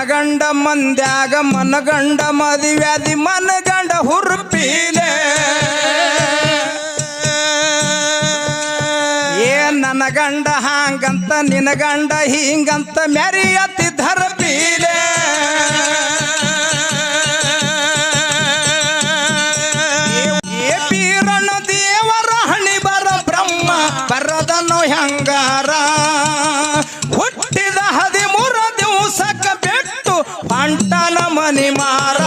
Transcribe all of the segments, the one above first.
ಮನಗಂಡ ಮಂದ್ಯಾಗ ಮನಗಂಡ ಮದುವ್ಯಾದಿ ಮನಗಂಡ ಹುರುಪೀಲೆ. ಏ ನನ್ನ ಗಂಡ ಹಾಂಗಂತ ನಿನಗಂಡ ಹಿಂಗಂತ ಮೆರಿಯತಿ ಧರಪೀಲೆ. মার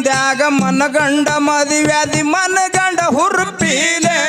ಮಂದ್ಯಾಗ ಮನಗಂಡ ಮದುವ್ಯಾದಿ ಮನಗಂಡ ಹುರುಪಿಲೆ.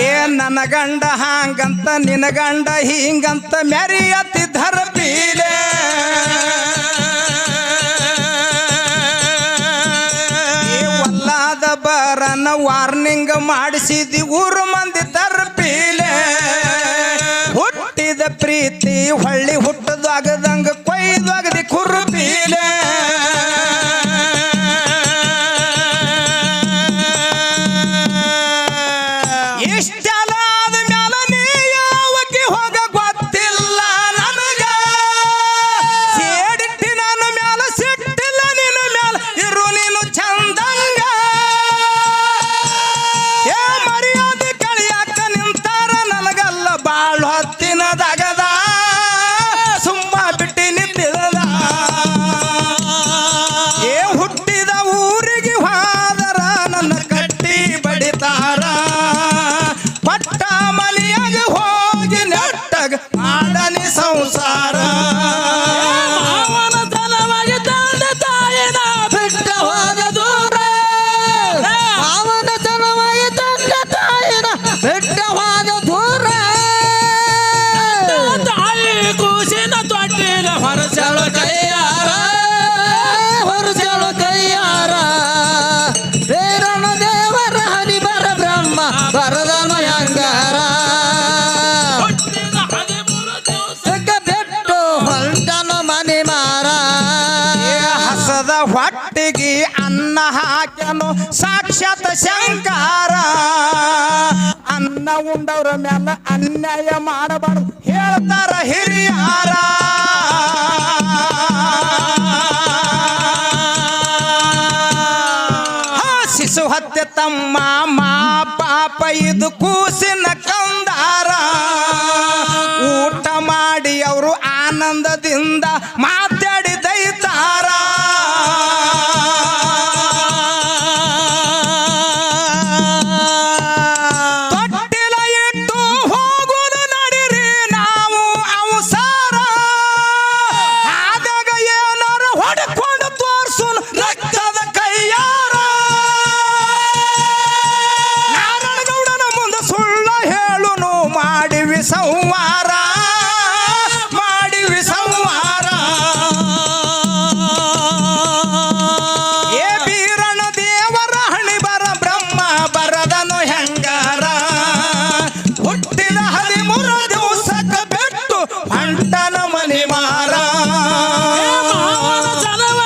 ಏ ನನ್ನ ಗಂಡ ಹಾಂಗಂತ ನಿನ ಗಂಡ ಹಿಂಗಂತ ಮೆರಿಯತಿ ಧರಪೀಲೆ. ಒಲ್ಲಾದ ಬರನ ವಾರ್ನಿಂಗ್ ಮಾಡಿಸಿದಿ ಊರು ಮಂದಿ ತರ್ಪೀಲೆ. ಹುಟ್ಟಿದ ಪ್ರೀತಿ ಹೊಳ್ಳಿ ಹುಟ್ಟದಾಗದಂಗ ಒಯ್ದೊಗದಿ ಕುರುಬೀಲೆ ಅನ್ನ ಸಾಕ್ಷಾತ್ ಶಂಕಾರ. ಅನ್ನ ಉಂಡವ್ರ ಮ್ಯಾಲ ಅನ್ಯಾಯ ಮಾಡಬಾರ್ದು ಹೇಳ್ತಾರ ಹಿರಿಯಾರ. ಶಿಶು ಹತ್ಯೆ ತಮ್ಮ ಮಾ ಪಾಪ ಇದು ಕೂಸಿನ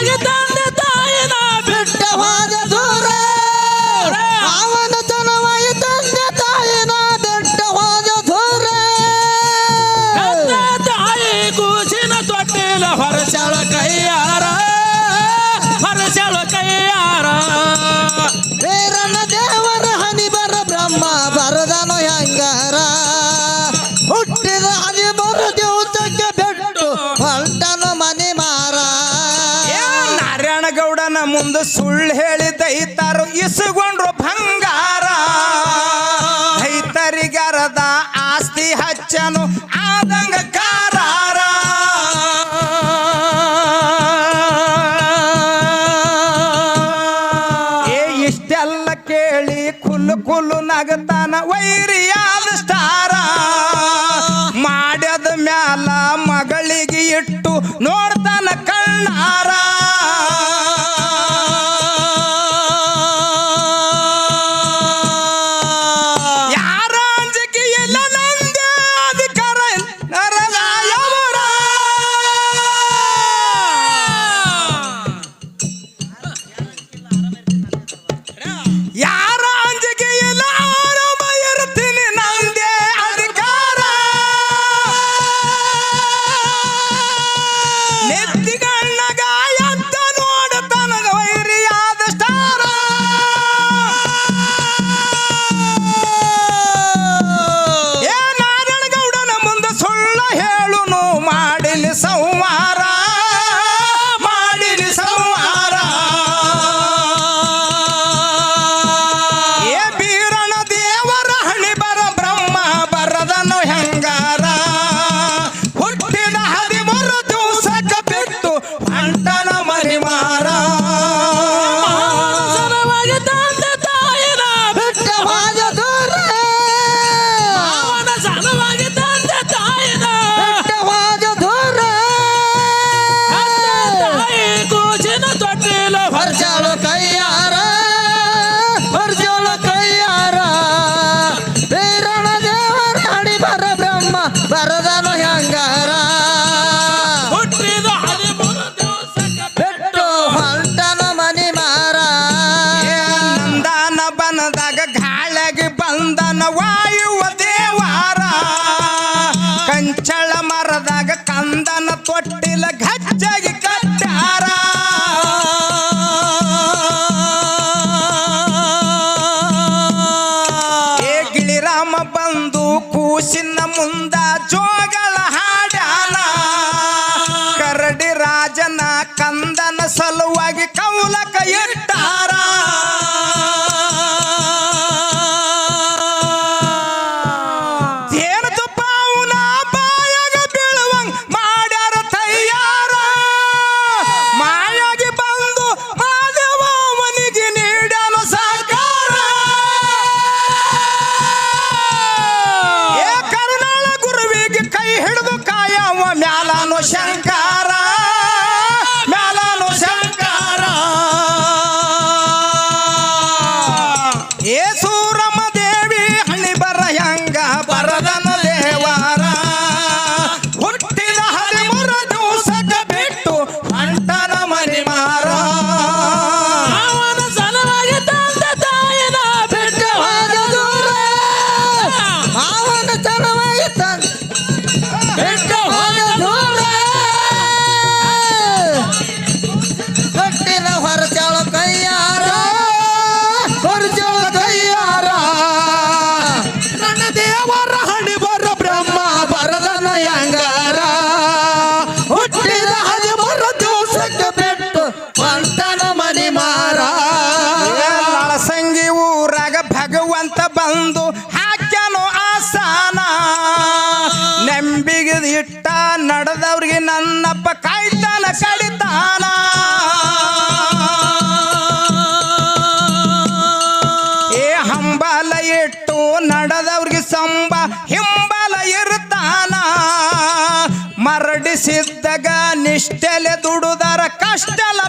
reggaetón. ಸುಳ್ಳು ಹೇಳಿ ದೈತಾರು ಇಸುಗೊಂಡ್ರು ಬಂಗಾರ. ದೈತರಿಗರದ ಆಸ್ತಿ ಹಚ್ಚನು ಆದಂಗ ಕಾರಾರ. ಏ, ಇಷ್ಟೆಲ್ಲ ಕೇಳಿ ಕುಲ್ಲು ಕುಲ್ಲು ನಗತಾನ ವೈರಿಯಾದ ಸ್ಟಾರ. ಮಾಡದ ಮ್ಯಾಲ ಮಗಳಿಗೆ ಇಟ್ಟು ನೋಡ್ತಾನ ಕಣ್ಣಾರ. marcha. ಬಂದು ಕೂಸಿನ ಮುಂದ ಜೋಗಳ ಹಾಡ್ಯಾನ. ಕರಡಿ ರಾಜನ ಕಂದನ ಸಲುವಾಗಿ ಕಡೆದವ್ರಿಗೆ ನನ್ನಪ್ಪ ಕಾಯ್ತಾನ ಕಡಿತಾನ ಏ ಹಂಬಲ ಇಟ್ಟು ನಡೆದವ್ರಿಗೆ ಸಂಬ ಹಿಂಬಲ ಇರ್ತಾನ. ಮರಡಿಸಿದ್ದಾಗ ನಿಷ್ಠೆಲೆ ದುಡುದರ ಕಷ್ಟಲ